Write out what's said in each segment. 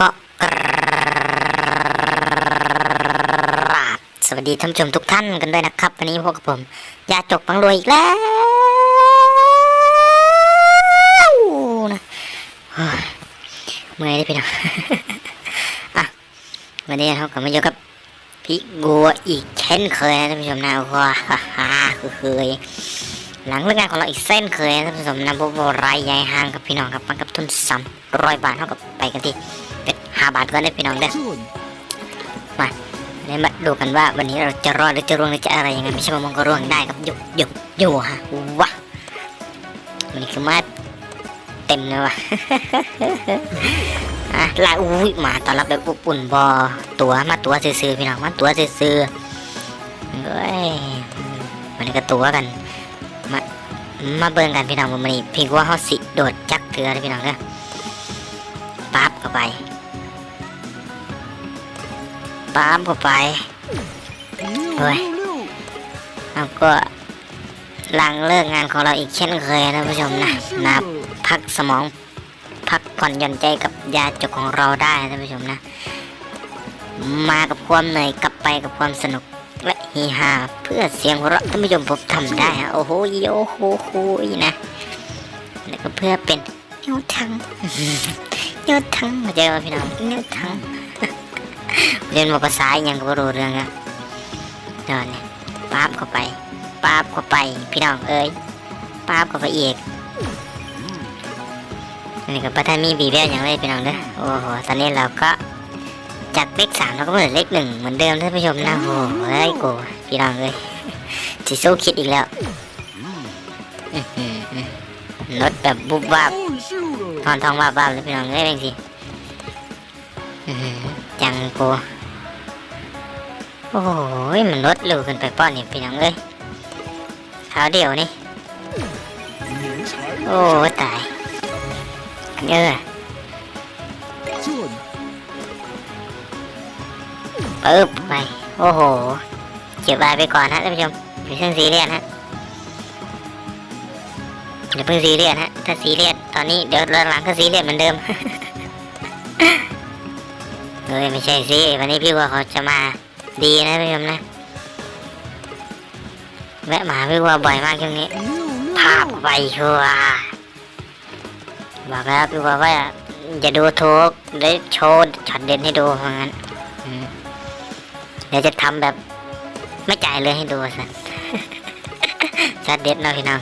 ก็กราบสวัสดีท่านผู้ชมทุกท่านกันด้วยนะครับ วันนี้พบกับผมยาจกบังรวยอีกแล้วนะโอ้ยเมื่อยได้พี่น้องอะวันนี้เรากลับมาอยู่กับพี่กัวอีกเช่นเคยนะท่านผู้ชมนะว้าฮ่าฮ่าคือเคย หลังเลิกงานของเราอีกเส้นเคยนะท่านผู้ชมนะพวกเรารายใหญ่ห่างกับพี่น้องครับมันกับทุนสามร้อยบาทเท่ากับไปกันที่เป็นห้าบาทก็ได้พี่น้องเด้อมาเดี๋ยมาดูกันว่าวันนี้เราจะรอดหรือจะร่วงหรือจะอะไรยังไงไม่ใช่มามองก็ร่วงได้ครับหยุบหยุบอยู่ฮะวะวันนี้คือมาเต็มเลยวะอะลายอุ้ยมาตอนรับแบบอบอุ่นบอตัวมาตัวซื่อๆพี่น้องมาตัวซื่อๆเฮ้ยวันนี้ก็ตัวกัน มามาเบิ่งกันพี่น้องวันนี้พี่ว่าเขาสิโดดจักเถือเลยพี่น้องเด้อปั๊บเข้าไปตามเข้าไปเฮ้ยแล้วก็หลังเลิกงานของเราอีกเช่นเคยนะผู้ชมนะนับพักสมองพักผ่อนหย่อนใจกับยาจกของเราได้นะท่านผู้ชมนะ มากับความเหนื่อยกลับไปกับความสนุก และเฮฮาเพื่อเสียงเราะท่านผู้ชมผมทำได้ฮะโอ้โหโอ้โหโหนะแล้วก็เพื่อเป็นเนื้อทั้งเนื้อทั้งมาเจอพี่น้องเนื้อทั้งเรียนมาภาษาอย่างก็รู้เรื่องอะเดินเนี่ยป๊าบเข้าไปป๊าบเข้าไป พี่น้องเอ้ยป๊าบเข้าไปอีกอันนี้ก็ประทานมีบีแววอย่างไรพี่น้องเด้อโอ้โหตอนนี้เราก็ จากเลขสามเราก็มาเหลือเลขหนึ่งเหมือนเดิมท่านผู้ชมนะโอ้โหเฮ้โกพี่น้องเอ้ยจิสู้คิดอีกแล้วรถแบบบุบวับทอนทองวับวับเลยพี่น้องเอ้ยเป็นสิจังโกโอ้ยมันลดเร็วเกินไปป้อนนี่พี่น้องเอ้ยขาเดียวนี่โอ้ตายเออ ปึ๊บไป โอ้โห เก็บบายไปก่อนฮะท่านผู้ชมอย่าเพิ่งซีเรียสฮะอย่าเพิ่งซีเรียสฮะ ถ้าซีเรียสตอนนี้เดี๋ยวหลังๆก็ซีเรียสเหมือนเดิมเฮ้ยไม่ใช่สิวันนี้พี่ว่าเขาจะมาดีนะพี่ชมนะแวะมาหาพี่ว่าบ่อยมากช่วงนี้ภาพไปชัวบอกแล้วพี่ว่าว่าจะดูทุกได้โชว์ช็อตเด่นให้ดูเพราะงั้น เดี๋ยวจะทำแบบ ไม่จ่ายเลยให้ดูสันช็อตเด็ดนะพี่น้อง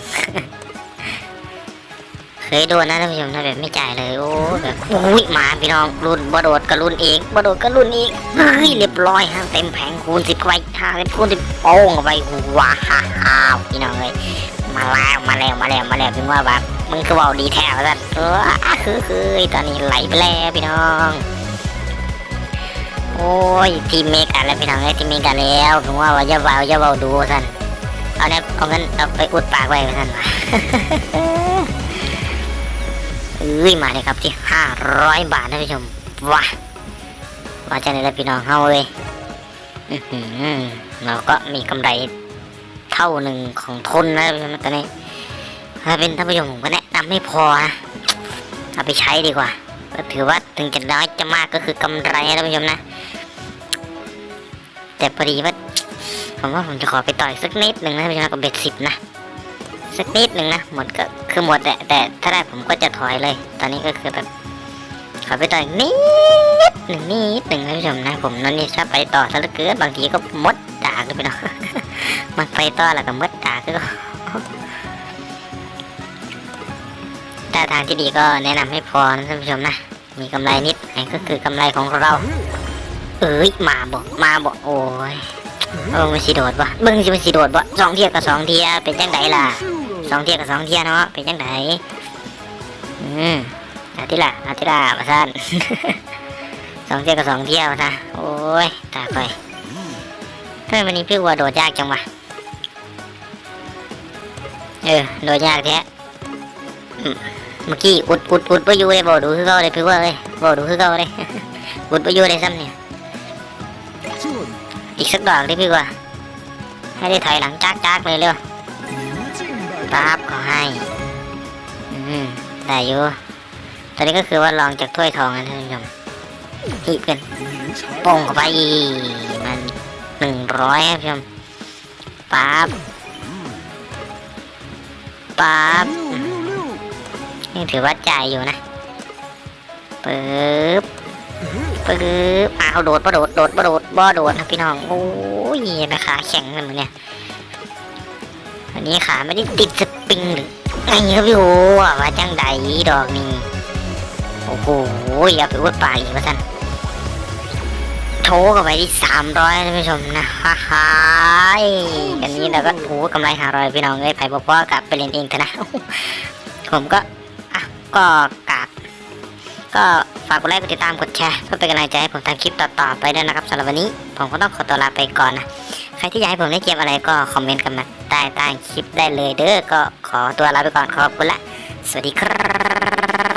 เคยโดนนะท่านผู้ชมนะแบบไม่จ่ายเลยโอ้แบบอุ้ยมาพี่น้องรุ่นบโดดกับรุ่นเองบโดดกับรุ่นเองเฮ้ยเรียบร้อยฮะเต็มแผงคูณสิบไปห้าเต็มคูณสิบโป้งเข้าไปว้าวพี่น้องเลยมาแล้วมาแล้วมาแล้วมาแล้วพี่ว่าแบบมึงคือเว่าดีแท้แล้วเออคือคือตอนนี้ไหลไปแล้วพี่น้อง โอ้ยทีมเมกันแล้วพี่น้องเอ้ทีมเมกันแล้วผมว่าว่าอย่าเบาอย่าเบาดูสันเอาเนี่ยเอาเงินเอาไปอุดปากไว้สันวะเอ้ยมาเลยครับที่ห้าร้อยบาทนะผู้ชมว้าว่าจะไหนละพี่น้องเฮาเลยเราก็มีกำไรเท่าหนึ่งของทุนนะผู้ชมตอนนี้ถ้าเป็นท่านผู้ชมผมก็แนะนำไม่พอนะเอาไปใช้ดีกว่า ก็ถือว่าถึงจะน้อยจะมากก็คือกำไรนะท่านผู้ชมนะ แต่พอดีว่าผมว่าผมจะขอไปต่อยสักนิดหนึ่งนะท่านผู้ชมนะกับเบ็ดสิบนะสักนิดหนึ่งนะหมดก็คือหมดแหละแต่ถ้าได้ผมก็จะถอยเลย ตอนนี้ก็คือแบบขอไปต่ออีกนิดหนึ่งนิดหนึ่งนะผู้ชมนะ ผมนั่นนี่ถ้าไปต่อซะเหลือเกินบางทีก็มดดากเลยไปเนาะมันไปต่อแล้วก็มดดากก็แต่ทางที่ดีก็แนะนำให้พอนะท่านผู้ชมนะ มีกำไรนิดไหนก็คือกำไรของเรา เอ้ยมาบอกมาบอกโอ้ยเออมันสีโดดวะเบิ้งสิมันสีโดดวะสองเทียกับสองเทียเป็นจังไดล่ะสองเทียกับสองเทียเนาะเป็นจังไดอืมอาทิละอาทิละมาสั้นสองเทียกับสองเทียมาซะโอ้ยตาคอยทำไมวันนี้พี่วัวโดดยากจังวะเออโดดยากแท้ เมื่อกี้อุดอุดอุดไปอยู่เลยบอดูคือเขาเลยพี่ว่าเลยบอดูคือเขาเลยอุดไปอยู่เลยซ้ำเนี่ยอีกสักดอกดิพี่ว่า ให้ได้ถอยหลังจากจากเลยเร็วปั๊บขอให้อืมได้อยู่ตอนนี้ก็คือว่าลองจากถ้วยทองนะท่านผู้ชมหีบกันโป่งเข้าไปมันหนึ่งร้อยครับผู้ชมปั๊บปั๊บ นี่ถือว่าจ่ายอยู่นะปึ๊บปึ๊บอ้าวโดดปะโดดโดดปะโดดบ่โดดนะพี่น้องโอ้ยนะขาแข็งเลยมึงเนี่ยอันนี้ขาไม่ได้ติดสปริงหรือไงครับพี่โอ้ว่าจังใดดอกนี่โอ้โหอย่าไปอวดปากอีกว่าท่านโทรเข้าไปที่สามร้อยท่านผู้ชมนะฮ่าฮ่าอันนี้เราก็โอ้กำไรห้าร้อยพี่น้องเอ้ยไผ่บอกว่ากลับไปเรียนเองเถอะนะผมก็ ก็กากก็ฝากกดไลค์กดติดตามกดแชร์เพื่อเป็นกำลังใจให้ผมทำคลิปต่อๆไปด้วยนะครับสำหรับวันนี้ผมก็ต้องขอตัวลาไปก่อนนะใครที่อยากให้ผมได้เกมอะไรก็คอมเมนต์กันมาใต้ใต้คลิปได้เลยเด้อก็ขอตัวลาไปก่อนขอบคุณละสวัสดีครับ